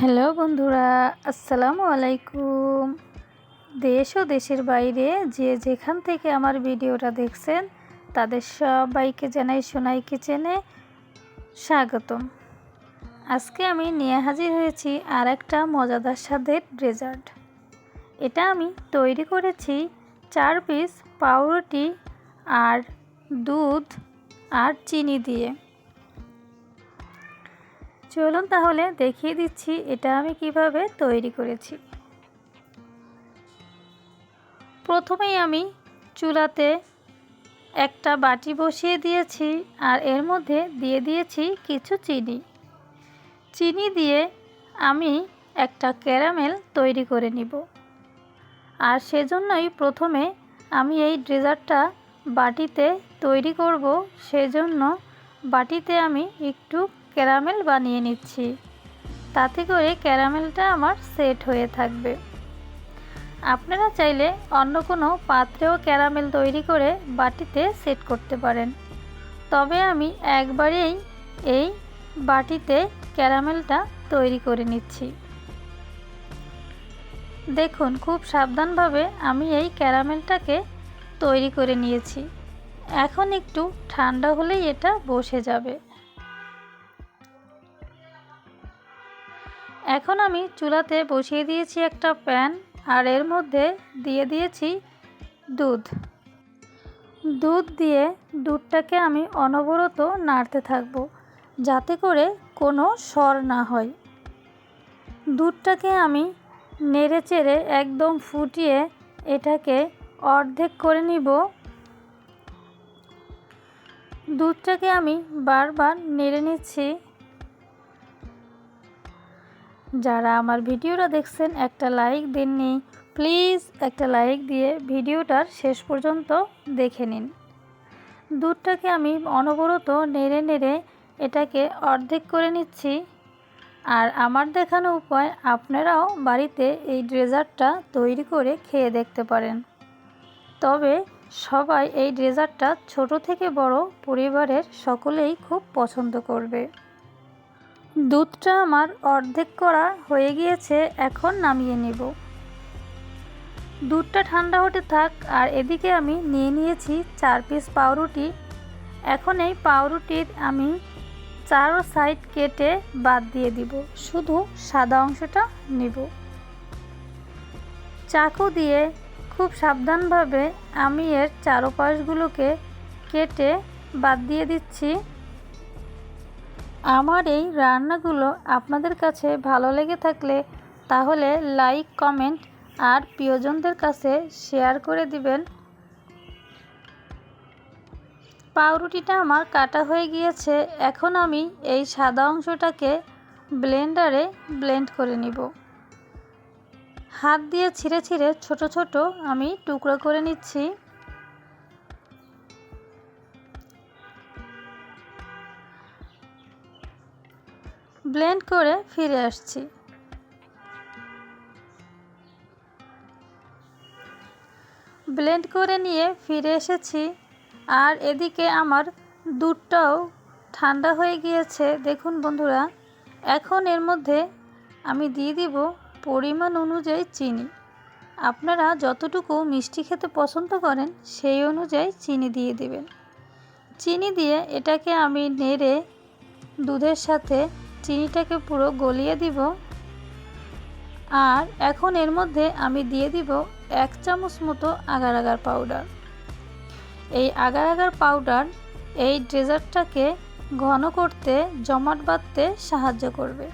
Hello বন্ধুরা, আসসালামু আলাইকুম। দেশ ও দেশের বাইরে যে যেখান থেকে আমার ভিডিওটা দেখছেন, তাদের সবাইকে জানাই সোনাই কিচেনে স্বাগতম। আজকে আমি নিয়ে হাজির হয়েছি আর একটা মজাদার স্বাদের ডেজার্ট। এটা আমি তৈরি করেছি চার পিস পাউরুটি আর দুধ আর চিনি দিয়ে। চলুন তাহলে দেখিয়ে দিচ্ছি এটা আমি কীভাবে তৈরি করেছি। প্রথমেই আমি চুলাতে একটা বাটি বসিয়ে দিয়েছি আর এর মধ্যে দিয়ে দিয়েছি কিছু চিনি। চিনি দিয়ে আমি একটা ক্যারামেল তৈরি করে নিব। আর সেজন্যই প্রথমে আমি এই ড্রেজারটা বাটিতে তৈরি করব, সেজন্য বাটিতে আমি একটু ক্যারামেল বানিয়ে নিচ্ছি। তাতে করে ক্যারামেলটা আমার সেট হয়ে থাকবে। আপনারা চাইলে অন্য কোনো পাত্রেও ক্যারামেল তৈরি করে বাটিতে সেট করতে পারেন। তবে আমি একবারেই এই বাটিতে ক্যারামেলটা তৈরি করে নিচ্ছি। দেখুন, খুব সাবধানভাবে আমি এই ক্যারামেলটাকে তৈরি করে নিয়েছি। এখন একটু ঠান্ডা হলেই এটা বসে যাবে। এখন আমি চুলাতে বসিয়ে দিয়েছি একটা প্যান আর এর মধ্যে দিয়ে দিয়েছি দুধ। দুধ দিয়ে দুধটাকে আমি অনবরত নাড়তে থাকব যাতে করে কোনো স্বর না হয়। দুধটাকে আমি নেড়ে চেড়ে একদম ফুটিয়ে এটাকে অর্ধেক করে নিব। দুধটাকে আমি বারবার নেড়ে নিচ্ছি। যারা আমার ভিডিওটা দেখছেন, একটা লাইক দেননি প্লিজ একটা লাইক দিয়ে ভিডিওটার শেষ পর্যন্ত দেখে নিন। দুধটাকে আমি অনবরত নেড়ে নেড়ে এটাকে অর্ধেক করে নিচ্ছি। আর আমার দেখানো উপায়, আপনারাও বাড়িতে এই ড্রেজারটা তৈরি করে খেয়ে দেখতে পারেন। তবে সবাই এই ড্রেজারটা ছোট থেকে বড় পরিবারের সকলেই খুব পছন্দ করবে। দুধটা আমার অর্ধেক করা হয়ে গিয়েছে, এখন নামিয়ে নেব। দুধটা ঠান্ডা হতে থাক, আর এদিকে আমি নিয়ে নিয়েছি চার পিস পাউরুটি। এখন এই পাউরুটির আমি চারো সাইড কেটে বাদ দিয়ে দিব, শুধু সাদা অংশটা নিব। চাকু দিয়ে খুব সাবধানভাবে আমি এর চারোপাশগুলোকে কেটে বাদ দিয়ে দিচ্ছি। আমার এই রান্নাগুলো আপনাদের কাছে ভালো লেগে থাকলে তাহলে লাইক, কমেন্ট আর প্রিয়জনদের কাছে শেয়ার করে দিবেন। পাউরুটিটা আমার কাটা হয়ে গিয়েছে, এখন আমি এই সাদা অংশটাকে ব্লেন্ডারে ব্লেন্ড করে নিব। হাত দিয়ে ছিঁড়ে ছিঁড়ে ছোট ছোট আমি টুকরো করে নিচ্ছি। ব্লেন্ড করে ফিরে আসছি। ব্লেন্ড করে নিয়ে ফিরে এসেছি আর এদিকে আমার দুধটাও ঠান্ডা হয়ে গিয়েছে। দেখুন বন্ধুরা, এখন এর মধ্যে আমি দিয়ে দিব পরিমাণ অনুযায়ী চিনি। আপনারা যতটুকু মিষ্টি খেতে পছন্দ করেন সেই অনুযায়ী চিনি দিয়ে দিবেন। চিনি দিয়ে এটাকে আমি নেড়ে দুধের সাথে চিনিটাকে পুরো গলিয়ে দিব। আর এখন এর মধ্যে আমি দিয়ে দিব এক চামচ মতো আগার আগার পাউডার এই আগার আগার পাউডার এই ড্রেজার্টটাকে ঘন করতে, জমাট বাঁধতে সাহায্য করবে।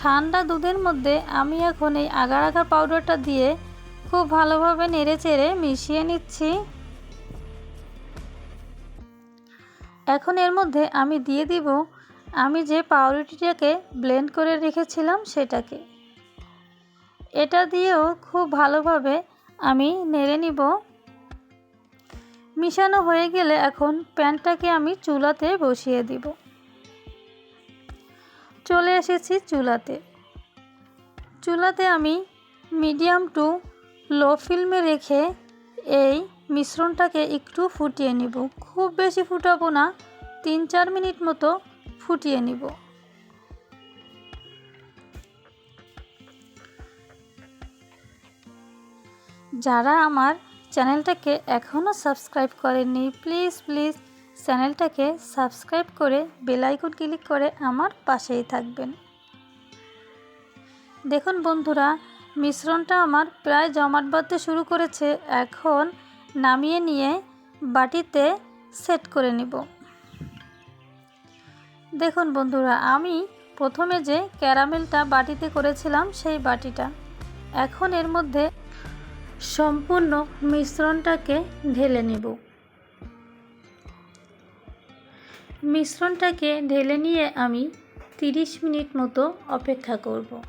ঠান্ডা দুধের মধ্যে আমি এখন এই আগার আগার পাউডারটা দিয়ে খুব ভালোভাবে নেড়ে চেড়ে মিশিয়ে নিচ্ছি। এখন এর মধ্যে আমি দিয়ে দিব আমি যে পাউরুটিটাকে ব্লেন্ড করে রেখেছিলাম সেটাকে। এটা দিয়েও খুব ভালোভাবে আমি নেড়ে নিব। মিশানো হয়ে গেলে এখন প্যানটাকে আমি চুলাতে বসিয়ে দিব। চলে এসেছি চুলাতে। চুলাতে আমি মিডিয়াম টু লো ফিল্মে রেখে এই মিশ্রণটাকে একটু ফুটিয়ে নিব। খুব বেশি ফুটাবো না, তিন চার মিনিট মতো ফুটিয়ে নিব। যারা আমার চ্যানেলটাকে এখনও সাবস্ক্রাইব করেনি প্লিজ প্লিজ চ্যানেলটাকে সাবস্ক্রাইব করে বেলাইকন ক্লিক করে আমার পাশেই থাকবেন। দেখুন বন্ধুরা, মিশ্রণটা আমার প্রায় জমাট বাঁধতে শুরু করেছে। এখন নামিয়ে নিয়ে বাটিতে সেট করে নিব। দেখুন বন্ধুরা, আমি প্রথমে যে ক্যারামেলটা বাটিতে করেছিলাম সেই বাটিটা। এখন এর মধ্যে সম্পূর্ণ মিশ্রণটাকে ঢেলে নেব। মিশ্রণটাকে ঢেলে নিয়ে আমি 30 মিনিট মতো অপেক্ষা করব।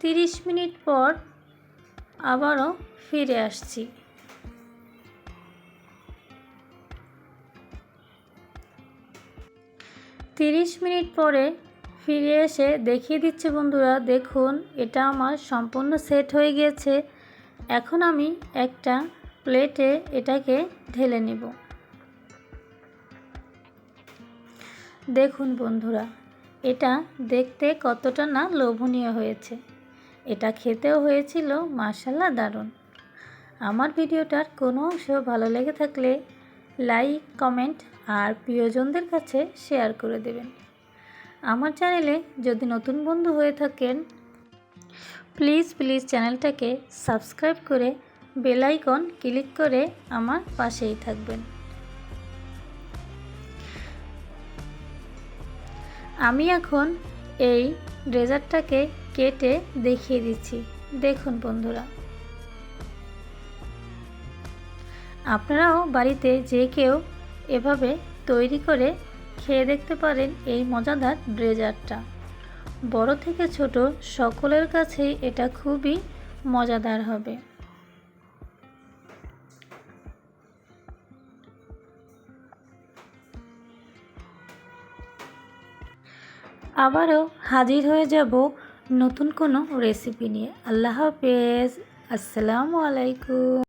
30 মিনিট পর আবারও ফিরে আসছি। তিরিশ মিনিট পরে ফিরে এসে দেখিয়ে দিচ্ছে, বন্ধুরা, দেখুন, এটা আমার সম্পূর্ণ সেট হয়ে গিয়েছে। এখন আমি একটা প্লেটে এটাকে ঢেলে নেব। দেখুন, বন্ধুরা, এটা দেখতে কতটা না লোভনীয় হয়েছে। এটা খেতেও হয়েছিল মাসাল্লা দারুণ। আমার ভিডিওটার কোনো অংশ ভালো লেগে থাকলে লাইক, কমেন্ট আর প্রিয়জনদের কাছে শেয়ার করে দেবেন। আমার চ্যানেলে যদি নতুন বন্ধু হয়ে থাকেন, প্লিজ প্লিজ চ্যানেলটাকে সাবস্ক্রাইব করে বেল আইকন ক্লিক করে আমার পাশেই থাকবেন। আমি এখন এই ড্রেজারটাকে কেটে দেখিয়ে দিচ্ছি। দেখুন বন্ধুরা। আপনারাও বাড়িতে যে কেউ এভাবে তৈরি করে খেয়ে দেখতে পারেন এই মজাদার ড্রেজারটা বড় থেকে ছোট সকলের কাছেই এটা খুবই মজাদার হবে। আবারও হাজির হয়ে যাব নতুন কোনো রেসিপি নিয়ে। আল্লাহ হাফেজ। আসসালামু আলাইকুম।